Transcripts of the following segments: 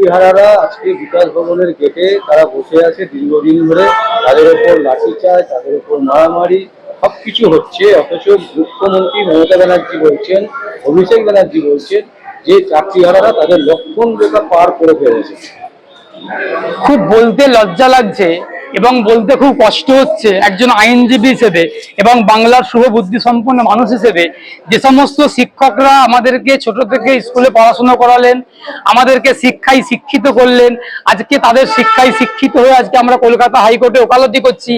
চাকরিহারারা আজকে বিকাশ ভবনের গেটে তারা বসে আছে দীর্ঘদিন ধরে। তাদের ওপর লাঠি চায়, তাদের ওপর মারামারি সব কিছু হচ্ছে। অথচ মুখ্যমন্ত্রী মমতা ব্যানার্জি বলছেন, অভিষেক ব্যানার্জি বলছেন যে চাকরিহারারা তাদের লক্ষণ রেখা পার করে ফেলেছে। খুব বলতে লজ্জা লাগছে এবং বলতে খুব কষ্ট হচ্ছে একজন আইনজীবী হিসেবে এবং বাংলার শুভ বুদ্ধি সম্পন্ন মানুষ হিসেবে যে সমস্ত শিক্ষকরা আমাদেরকে ছোট থেকে স্কুলে পড়াশোনা করালেন, আমাদেরকে শিক্ষায় শিক্ষিত করলেন, আজকে তাদের শিক্ষায় শিক্ষিত হয়ে আজকে আমরা কলকাতা হাইকোর্টে ওকালতি করছি।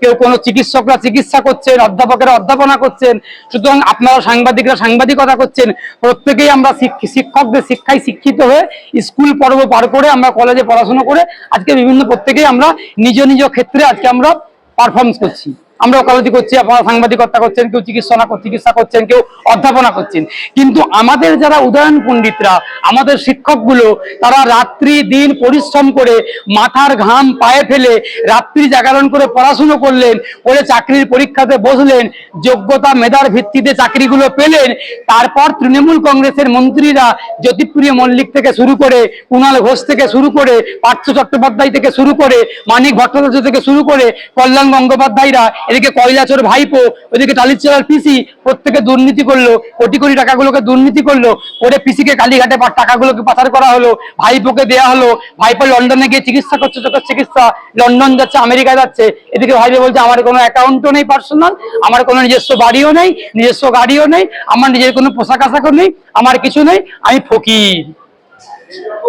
কেউ কোনো চিকিৎসকরা চিকিৎসা করছেন, অধ্যাপকেরা অধ্যাপনা করছেন, সুতরাং আপনারা সাংবাদিকরা সাংবাদিকতা করছেন, প্রত্যেকেই আমরা শিক্ষকদের শিক্ষায় শিক্ষিত হয়ে স্কুল পর্ব পার করে আমরা কলেজে পড়াশোনা করে আজকে বিভিন্ন প্রত্যেকেই আমরা নিজ নিজ ক্ষেত্রে আজকে আমরা পারফরমেন্স করছি। আমরা ওকালতি করছি, আপনারা সাংবাদিকতা করছেন, কেউ চিকিৎসা চিকিৎসা করছেন, কেউ অধ্যাপনা করছেন। কিন্তু আমাদের যারা উদয়ন পণ্ডিতরা, আমাদের শিক্ষকগুলো, তারা রাত্রি দিন পরিশ্রম করে মাথার ঘাম পায়ে ফেলে রাত্রি জাগরণ করে পড়াশুনো করলেন, করে চাকরির পরীক্ষাতে বসলেন, যোগ্যতা মেধার ভিত্তিতে চাকরিগুলো পেলেন, তারপর তৃণমূল কংগ্রেসের মন্ত্রীরা জ্যোতিপ্রিয় মল্লিক থেকে শুরু করে কুণাল ঘোষ থেকে শুরু করে পার্থ চট্টোপাধ্যায় থেকে শুরু করে মানিক ভট্টাচার্য থেকে শুরু করে কল্যাণ গঙ্গোপাধ্যায়রা এদিকে কয়লাচোর ভাইপো, ওদিকে টালিচেরার পিসি প্রত্যেকে দুর্নীতি করল, কোটি কোটি টাকাগুলোকে দুর্নীতি করল, করে পিসিকে কালীঘাটে টাকাগুলোকে পাচার করা হলো, ভাইপোকে দেয়া হলো, ভাইপো লন্ডনে গিয়ে চিকিৎসা করছে, চোখের চিকিৎসা, লন্ডন যাচ্ছে আমেরিকা যাচ্ছে, এদিকে ভাইপো বলছে, আমার কোনো অ্যাকাউন্টও নেই পার্সোনাল, আমার কোনো নিজস্ব বাড়িও নেই, নিজস্ব গাড়িও নেই, আমার নিজের কোনো পোশাক আশাকও নেই, আমার কিছু নেই, আমি ফকির।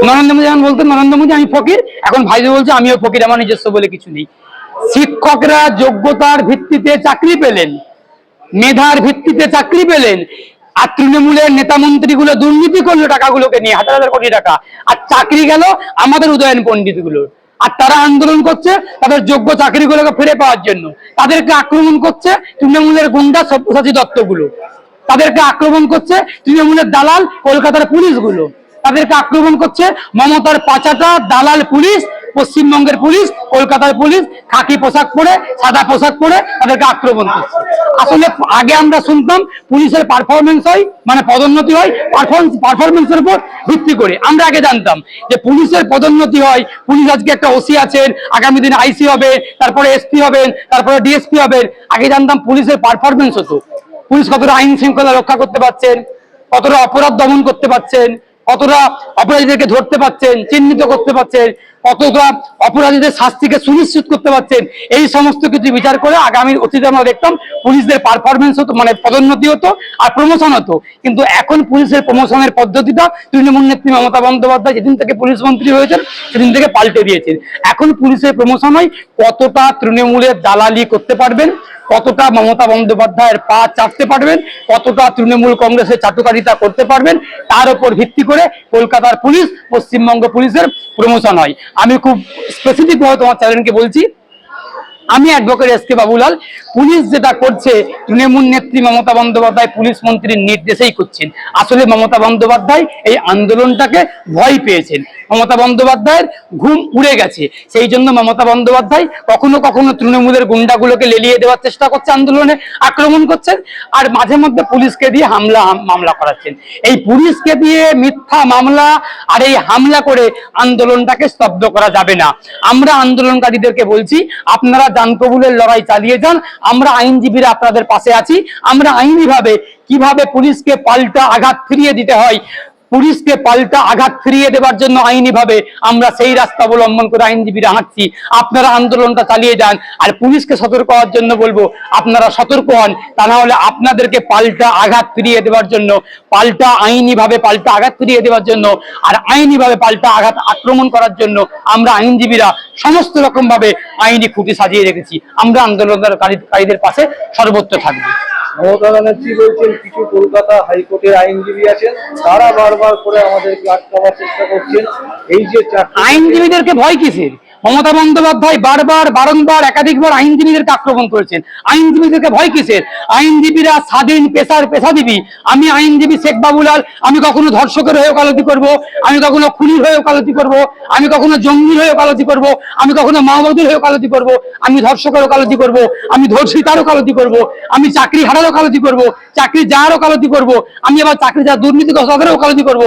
নরেন্দ্র মোদী যেমন বলতেন, নরেন্দ্র মোদী, আমি ফকির? এখন ভাইজু বলছে, আমিও ফকির, আমার নিজস্ব বলে কিছু নেই। শিক্ষকরা যোগ্যতার ভিত্তিতে চাকরি পেলেন, মেধার ভিত্তিতে চাকরি পেলেন, আর তৃণমূলের নেতা মন্ত্রীগুলো দুর্নীতি করল টাকাগুলোকে নিয়ে, হাজার হাজার কোটি টাকা। আর চাকরি গেল আমাদের উদয়ন পণ্ডিতগুলোর। আর তারা আন্দোলন করছে তাদের যোগ্য চাকরিগুলোকে ফিরে পাওয়ার জন্য। তাদেরকে আক্রমণ করছে তৃণমূলের গুন্ডা সব্যসাচী দত্তগুলো। তাদেরকে আক্রমণ করছে তৃণমূলের দালাল কলকাতার পুলিশগুলো। তাদেরকে আক্রমণ করছে মমতার পাচাটা দালাল পুলিশ পশ্চিমবঙ্গের পুলিশ, কলকাতার পুলিশ, খাকি পোশাক পরে, সাদা পোশাক পরে তাদেরকে আক্রমণ করছে। আসলে আগে আমরা শুনতাম পুলিশের পারফরমেন্স হয় মানে পদোন্নতি হয় পারফরমেন্স পারফরমেন্সের উপর ভিত্তি করে। আমরা আগে জানতাম যে পুলিশের পদোন্নতি হয়, পুলিশ আজকে একটা ওসি আছেন, আগামী দিনে আইসি হবে তারপরে এসপি হবেন, তারপরে ডিএসপি হবেন। আগে জানতাম পুলিশের পারফরমেন্স হতো। পুলিশ কতটা আইন শৃঙ্খলা রক্ষা করতে পারছেন, কতটা অপরাধ দমন করতে পারছেন, কতটা অপরাধীদেরকে ধরতে পারছেন, চিহ্নিত করতে পারছেন কতটা অপরাধীদের শাস্তিকে সুনিশ্চিত করতে পারছেন। এই সমস্ত কিছু বিচার করে আগামী অতীতে আমরা দেখতাম পুলিশদের পারফরমেন্স হতো মানে পদোন্নতি হতো আর প্রমোশন হতো। কিন্তু এখন পুলিশের প্রমোশনের পদ্ধতিটা তৃণমূল নেত্রী মমতা বন্দ্যোপাধ্যায় যেদিন থেকে পুলিশ মন্ত্রী হয়েছেন, সেদিন থেকে পাল্টে দিয়েছেন। এখন পুলিশের প্রমোশন হয় কতটা তৃণমূলের দালালি করতে পারবেন কতটা মমতা বন্দ্যোপাধ্যায়ের পা চাটতে পারবেন, কতটা তৃণমূল কংগ্রেসের চাটুকারিতা করতে পারবেন, তার উপর ভিত্তি করে কলকাতার পুলিশ, পশ্চিমবঙ্গ পুলিশের প্রমোশন হয়। আমি খুব স্পেসিফিকভাবে তোমার চ্যানেলকে বলছি, আমি advocate S K Babulal police যেটা করছে, তৃণমূল নেত্রী মমতা বন্দ্যোপাধ্যায় পুলিশ মন্ত্রীর নির্দেশেই করছেন। আসলে মমতা বন্দ্যোপাধ্যায় এই আন্দোলনটাকে ভয় পেয়েছেন। মমতা বন্দ্যোপাধ্যায়ের ঘুম উড়ে গেছে। সেই জন্য মমতা বন্দ্যোপাধ্যায় কখনো কখনো তৃণমূলের গুন্ডাগুলোকে লেলিয়ে দেওয়ার চেষ্টা করছে আন্দোলনে, আক্রমণ করছেন আর মাঝে মধ্যে পুলিশকে দিয়ে হামলা, মামলা করাচ্ছেন। এই পুলিশকে দিয়ে মিথ্যা মামলা আর এই হামলা করে আন্দোলনটাকে স্তব্ধ করা যাবে না। আমরা আন্দোলনকারীদেরকে বলছি, আপনারা জান কবুলের লড়াই চালিয়ে যান, আমরা আইনজীবীরা আপনাদের পাশে আছি আমরা আইনিভাবে কীভাবে পুলিশকে পাল্টা আঘাত ফিরিয়ে দিতে হয়, পুলিশকে পাল্টা আঘাত ফিরিয়ে দেওয়ার জন্য আইনিভাবে আমরা সেই রাস্তা অবলম্বন করে আইনজীবীরা হাঁটছি। আপনারা আন্দোলনটা চালিয়ে যান আর পুলিশকে সতর্ক হওয়ার জন্য বলব, আপনারা সতর্ক হন। তা না হলে আপনাদেরকে পাল্টা আঘাত ফিরিয়ে দেওয়ার জন্য, পাল্টা আইনিভাবে পাল্টা আঘাত ফিরিয়ে দেওয়ার জন্য আর আইনিভাবে পাল্টা আঘাত আক্রমণ করার জন্য আমরা আইনজীবীরা সমস্ত রকম ভাবে আইনি খুঁটি সাজিয়ে রেখেছি। আমরা আন্দোলনকারীদের পাশে সর্বত্র থাকব। মমতা ব্যানার্জি বলছেন? কিছু কলকাতা হাইকোর্টের আইনজীবী আছেন। তারা বারবার করে আমাদেরকে আটকাবার চেষ্টা করছেন। এই যে আইনজীবীদেরকে ভয় কিসের? মমতা বন্দ্যোপাধ্যায় বারবার, বারংবার একাধিকবার আইনজীবীদেরকে আক্রমণ করেছেন। আইনজীবীদেরকে ভয় কিসের? আইনজীবীরা স্বাধীন পেশার পেশাজীবী। আমি আইনজীবী শেখ বাবুলাল, আমি কখনো ধর্ষকের হয়ে ওকালতি করব, আমি কখনো খুনির হয়ে ওকালতি করব, আমি কখনো জঙ্গির হয়ে ওকালতি করব, আমি কখনো মাওবাদীর হয়ে ওকালতি করব, আমি ধর্ষকের ওকালতি করব, আমি ধর্ষিতার ওকালতি করব, আমি চাকরি হারার ওকালতি করব, চাকরি যাওয়ার ওকালতি করব, আমি আবার চাকরি যাওয়ার দুর্নীতি তাদেরও ওকালতি করব।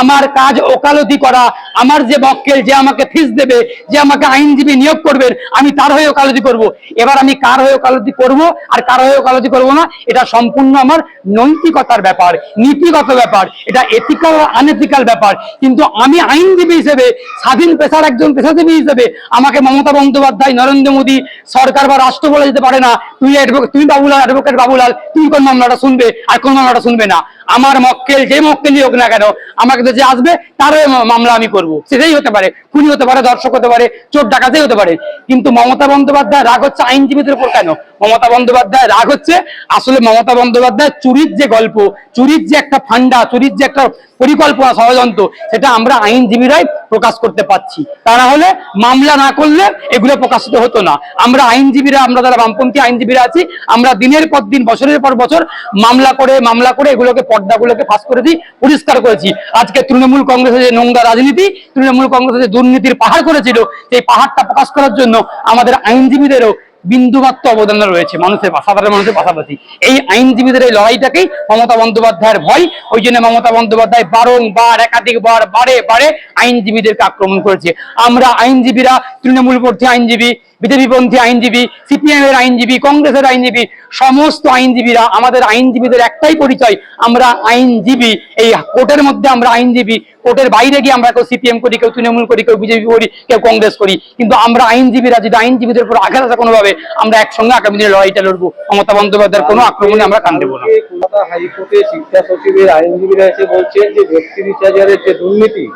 আমার কাজ ওকালতি করা, আমার যে মক্কেল যে আমাকে ফিস দেবে, যে আমাকে আইনজীবী নিয়োগ করবেন, আমি তার হয়ে ওকালতি করব। এবার আমি কার হয়ে ওকালতি করব আর কার হয়ে ওকালতি করব না, এটা সম্পূর্ণ আমার নৈতিকতার ব্যাপার, নীতিগত ব্যাপার, এটা এথিক্যাল আনএথিক্যাল ব্যাপার। কিন্তু আমি আইনজীবী হিসেবে, স্বাধীন পেশার একজন পেশাজীবী হিসেবে, আমাকে মমতা বন্দ্যোপাধ্যায়, নরেন্দ্র মোদী সরকার বা রাষ্ট্র বলে যেতে পারে না, তুই তুমি বাবুলাল অ্যাডভোকেট বাবুলাল তুমি কোন মামলাটা শুনবে আর কোন মামলাটা শুনবে না। আমার মক্কেল, যে মক্কেলই হোক না কেন, আমাকে তো যে আসবে, তারও মামলা আমি করব। সেটাই হতে পারে, খুনি হতে পারে, দর্শক হতে পারে, চোর ডাকাতেই হতে পারে। কিন্তু মমতা বন্দ্যোপাধ্যায় রাগ হচ্ছে আইনজীবীদের উপর কেন? মমতা বন্দ্যোপাধ্যায়, রাগ হচ্ছে? আসলে মমতা বন্দ্যোপাধ্যায় চুরির যে গল্প, চুরির যে একটা ফান্ডা, চুরির যে একটা পরিকল্পনা, ষড়যন্ত্র, সেটা আমরা আইনজীবীরাই প্রকাশ করতে পারছি। তা না হলে মামলা না করলে এগুলো প্রকাশিত হতো না। আমরা আইনজীবীরা, আমরা যারা বামপন্থী আইনজীবীরা আছি, আমরা দিনের পর দিন, বছরের পর বছর মামলা করে মামলা করে এগুলোকে, পর্দাগুলোকে ফাঁস করে দিই পরিষ্কার করেছি। আজকে তৃণমূল কংগ্রেসের যে নোংরা রাজনীতি, তৃণমূল কংগ্রেসের যে দুর্নীতির পাহাড় করেছিল, সেই পাহাড়টা প্রকাশ করার জন্য আমাদের আইনজীবীদেরও বিন্দুমাত্র অবদান রয়েছে মানুষের সাধারণ মানুষের পাশাপাশি। এই আইনজীবীদের এই লড়াইটাকেই মমতা বন্দ্যোপাধ্যায়ের ভয়, ওই জন্য মমতা বন্দ্যোপাধ্যায় বারংবার, একাধিকবার, বারে বারে আইনজীবীদেরকে আক্রমণ করেছে। আমরা আইনজীবীরা, তৃণমূল পন্থী আইনজীবী, বিজেপি পন্থী আইনজীবী সিপিএম এর আইনজীবী, কংগ্রেসের আইনজীবী, সমস্ত আইনজীবীরা, আমাদের আইনজীবীদের একটাই পরিচয়, আমরা আইনজীবী। এই কোর্টের মধ্যে আমরা আইনজীবী কোর্টের বাইরে গিয়ে আমরা কেউ সিপিএম করি, কেউ তৃণমূল করি, কেউ বিজেপি করি, কেউ কংগ্রেস করি, কিন্তু আমরা আইনজীবীরা, যদি আইনজীবীদের উপর আঘাত আসা কোনোভাবে, আমরা একসঙ্গে আগামী দিনে লড়াইটা লড়বো। মমতা বন্দ্যোপাধ্যায়ের কোনো আক্রমণে আমরা কান দেবো না। কলকাতা হাইকোর্টে শিক্ষা সচিবের আইনজীবীরা এসে বলছেন যে ব্যক্তি বিচারের যে দুর্নীতি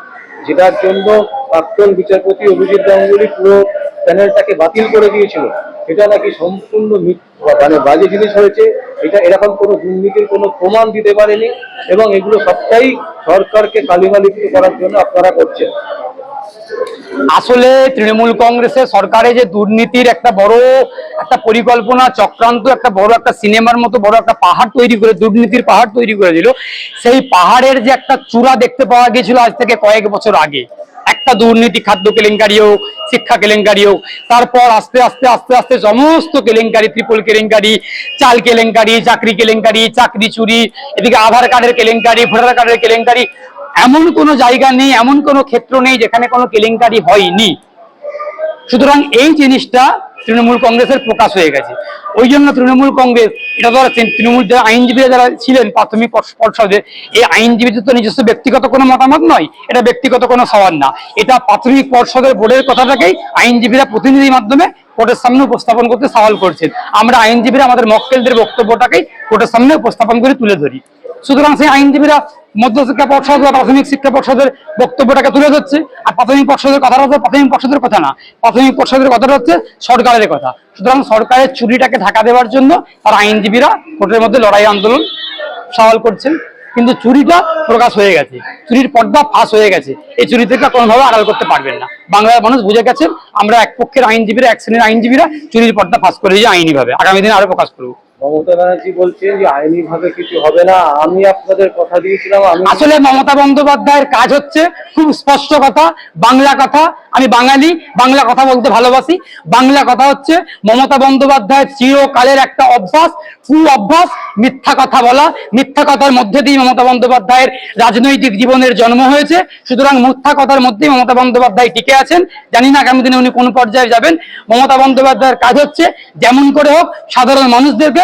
যেটার জন্য প্রাক্তন বিচারপতি অভিজিৎ গাঙ্গুলি পুরো প্যানেলটাকে বাতিল করে দিয়েছিল এটা নাকি সম্পূর্ণ মানে বাজে জিনিস হয়েছে, এটা এরকম কোনো দুর্নীতির কোনো প্রমাণ দিতে পারেনি, এবং এগুলো সবটাই সরকারকে কালিমালিপ্ত করার জন্য আপনারা করছেন। আসলে তৃণমূল কংগ্রেসের সরকারে যে দুর্নীতির একটা বড় একটা পরিকল্পনা, চক্রান্ত, একটা বড় একটা সিনেমার মতো বড় একটা পাহাড় তৈরি করে, দুর্নীতির পাহাড় তৈরি করে দিল, সেই পাহাড়ের যে একটা চূড়া দেখতে পাওয়া গেছিল আজ থেকে কয়েক বছর আগে। একটা দুর্নীতি, খাদ্য কেলেঙ্কারি হোক, শিক্ষা কেলেঙ্কারি হোক, তারপর আস্তে আস্তে আস্তে আস্তে সমস্ত কেলেঙ্কারি, ত্রিপল কেলেঙ্কারি, চাল কেলেঙ্কারি, চাকরি কেলেঙ্কারি, চাকরি চুরি, এদিকে আধার কার্ডের কেলেঙ্কারি, ভোটার কার্ডের কেলেঙ্কারি এমন কোনো জায়গা নেই, এমন কোনো ক্ষেত্র নেই যেখানে কোনো কেলেঙ্কারি হয়নি। সুতরাং এই জিনিসটা তৃণমূল কংগ্রেসের প্রকাশ হয়ে গেছে। ওই জন্য তৃণমূল কংগ্রেস, এটা ধর তৃণমূল যারা আইনজীবীরা যারা ছিলেন, প্রাথমিক পর্ষদে, এই আইনজীবীদের তো নিজস্ব ব্যক্তিগত কোনো মতামত নয়। এটা ব্যক্তিগত কোনো সওয়াল না। এটা প্রাথমিক পর্ষদের বোর্ডের কথাটাকেই আইনজীবীরা প্রতিনিধির মাধ্যমে কোর্টের সামনে উপস্থাপন করতে সওয়াল করছেন। আমরা আইনজীবীরা আমাদের মক্কেলদের বক্তব্যটাকেই কোর্টের সামনে উপস্থাপন করে তুলে ধরি। সুতরাং সেই আইনজীবীরা মধ্যশিক্ষা পর্ষদ বা প্রাথমিক শিক্ষা পর্ষদের বক্তব্যটাকে তুলে ধরছে। আর প্রাথমিক পর্ষদের কথাটা হচ্ছে প্রাথমিক পর্ষদের কথা না। প্রাথমিক পর্ষদের কথাটা হচ্ছে সরকারের কথা। সুতরাং সরকারের চুরিটাকে ঢাকা দেওয়ার জন্য তারা আইনজীবীরা কোর্টের মধ্যে লড়াই আন্দোলন সওয়াল করছেন। কিন্তু চুরিটা প্রকাশ হয়ে গেছে। চুরির পর্দা ফাঁস হয়ে গেছে। এই চুরি থেকে কোনোভাবে আড়াল করতে পারবেন না। বাংলার মানুষ বুঝে গেছেন, আমরা এক পক্ষের আইনজীবীরা, এক শ্রেণির আইনজীবীরা চুরির পর্দা ফাঁস করে দিয়ে আইনি ভাবে আগামী দিনে আরও প্রকাশ করব। মমতা ব্যানার্জি বলছেন যে আইনি ভাবে কিছু হবে না। আমি আপনাদের কথা দিয়েছিলাম আসলে মমতা বন্দ্যোপাধ্যায়ের কাজ হচ্ছে খুব স্পষ্ট কথা, বাংলা কথা। আমি বাঙালি, বাংলা কথা বলতে ভালোবাসি। বাংলা কথা হচ্ছে মমতা বন্দ্যোপাধ্যায়ের চিরকালের একটা অভ্যাস কু অভ্যাস, মিথ্যা কথা বলা। মিথ্যা কথার মধ্যে দিয়ে মমতা বন্দ্যোপাধ্যায়ের রাজনৈতিক জীবনের জন্ম হয়েছে। সুতরাং মিথ্যা কথার মধ্যেই মমতা বন্দ্যোপাধ্যায় টিকে আছেন। জানি না আগামী দিনে উনি কোন পর্যায়ে যাবেন। মমতা বন্দ্যোপাধ্যায়ের কাজ হচ্ছে যেমন করে হোক, সাধারণ মানুষদেরকে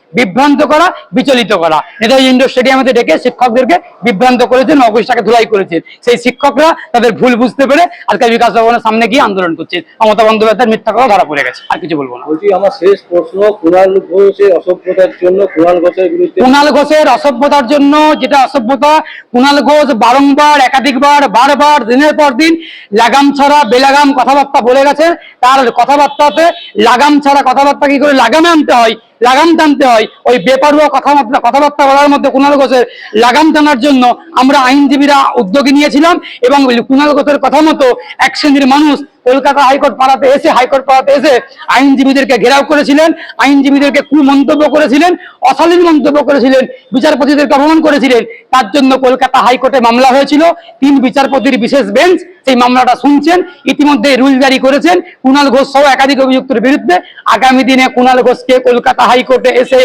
বিভ্রান্ত করা বিচলিত করা। নেতাজি ইন্ডোর স্টেডিয়ামে ডেকে শিক্ষকদেরকে বিভ্রান্ত করেছেন অফিসটাকে ধুলাই করেছেন। সেই শিক্ষকরা তাদের ভুল বুঝতে পেরে আজকে বিকাশ ভবনের সামনে গিয়ে আন্দোলন করছে মমতা বন্দ্যোপাধ্যায়ের মিথ্যা কথা ধরা পড়ে গেছে আর কিছু বলব না। বলছি আমার শেষ প্রশ্ন কুণাল ঘোষের অসভ্যতার জন্য কুণাল ঘোষের বিরুদ্ধে কুণাল ঘোষের অসভ্যতার জন্য যেটা অসভ্যতা কুণাল ঘোষ বারংবার একাধিকবার বারবার দিনের পর দিন লাগাম ছাড়া বেলাগাম কথাবার্তা বলে গেছে। তার কথাবার্তাতে লাগাম ছাড়া কথাবার্তা কি করে? লাগামে আনতে হয় লাগাম টানতে হয়। ওই বেপারুয়া কথাবার্তা কথাবার্তা বলার মধ্যে কুণাল ঘোষের লাগাম টানার জন্য আমরা আইনজীবীরা উদ্যোগী নিয়েছিলাম এবং কুণাল ঘোষের কথা মতো এক শ্রেণির মানুষ কলকাতা হাইকোর্ট পাড়াতে এসে, হাইকোর্ট পাড়াতে এসে আইনজীবীদেরকে ঘেরাও করেছিলেন, আইনজীবীদেরকে কুমন্তব্য করেছিলেন, অশালীন মন্তব্য করেছিলেন, বিচারপতিদেরকে অপমান করেছিলেন। তার জন্য কলকাতা হাইকোর্টে মামলা হয়েছিল। তিন বিচারপতির বিশেষ বেঞ্চ সেই মামলাটা শুনছেন। ইতিমধ্যে রুল জারি করেছেন। কুণাল ঘোষ সহ একাধিক অভিযুক্তের বিরুদ্ধে। আগামী দিনে কুণাল ঘোষকে কলকাতা হাইকোর্টে এসে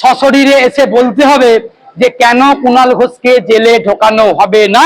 সশরীরে এসে বলতে হবে যে কেন কুণাল ঘোষকে জেলে ঢোকানো হবে না?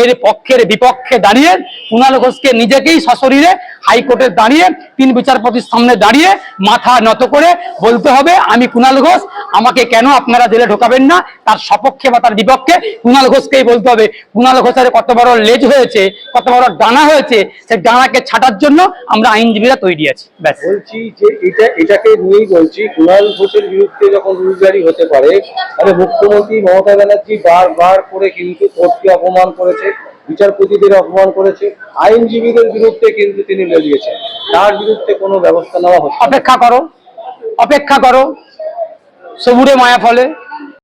এর পক্ষের বিপক্ষে দাঁড়িয়ে কুণাল ঘোষকে নিজেকেই সশরীরে হাইকোর্টে দাঁড়িয়ে তিন বিচারপতির সামনে দাঁড়িয়ে মাথা নত করে বলতে হবে, আমি কুণাল ঘোষ, আমাকে কেন আপনারা জেলে ঢোকাবেন না? তার সপক্ষে বা তার বিপক্ষে কুণাল ঘোষকেই বলতে হবে, কুণাল ঘোষের কত বড় লেজ হয়েছে, কত বড় ডানা হয়েছে সেই ডানাকে ছাটার জন্য আমরা আইনজীবীরা তৈরি আছি। ব্যাস। বলছি যে এটা, এটাকে নিয়েই বলছি, কুণাল ঘোষের বিরুদ্ধে যখন রুল জারি হতে পারে, তাহলে মুখ্যমন্ত্রী মমতা ব্যানার্জি বারবার করে কিন্তু কোর্টকে অপমান করেছে। বিচারপতিদের অপমান করেছে, আইনজীবীদের বিরুদ্ধে কিন্তু তিনি লড়িয়েছেন তার বিরুদ্ধে কোনো ব্যবস্থা নেওয়া হচ্ছে অপেক্ষা করো অপেক্ষা করো। সবুরে মায়া ফলে